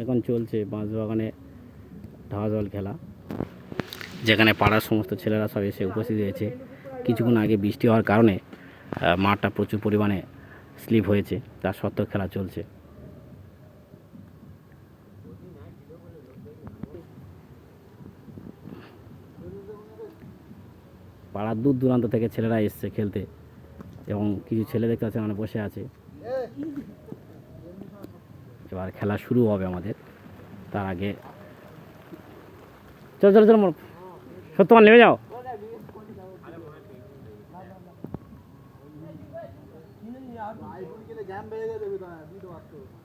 এখন চলছে বাঁশবাগানে ধাওয়া জল খেলা, যেখানে পাড়ার সমস্ত ছেলেরা সব এসে উপস্থিত হয়েছে। কিছুক্ষণ আগে বৃষ্টি হওয়ার কারণে মাঠটা প্রচুর পরিমাণে স্লিপ হয়েছে, তার সত্ত্বেও খেলা চলছে। পাড়ার দূর দূরান্ত থেকে ছেলেরা এসছে খেলতে, এবং কিছু ছেলে দেখতে পাচ্ছি মানে বসে আছে। এবার খেলা শুরু হবে আমাদের। তার আগে চল চল চল সত্যমান নেমে যাও।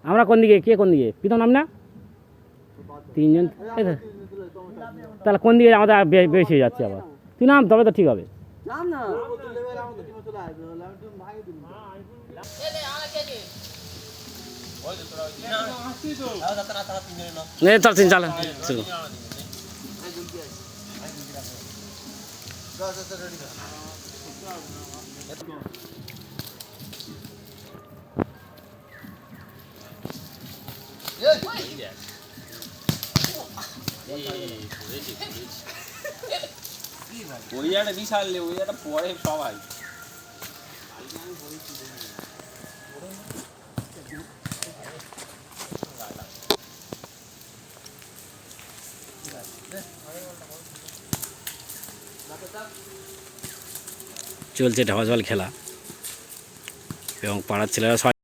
আমরা কোন দিকে? কে কোন দিকে? প্রীতম নাম না? তিনজন। তাহলে কোন দিকে আমাদের বে- বেশি হয়ে যাচ্ছে আবার? তুই নাম তবে তো ঠিক হবে। চাল শুরু ওই একটা বিশাল ওই একটা পরে সবাই চলছে ঢাবা জল খেলা। এবং পাড়ার ছেলেরা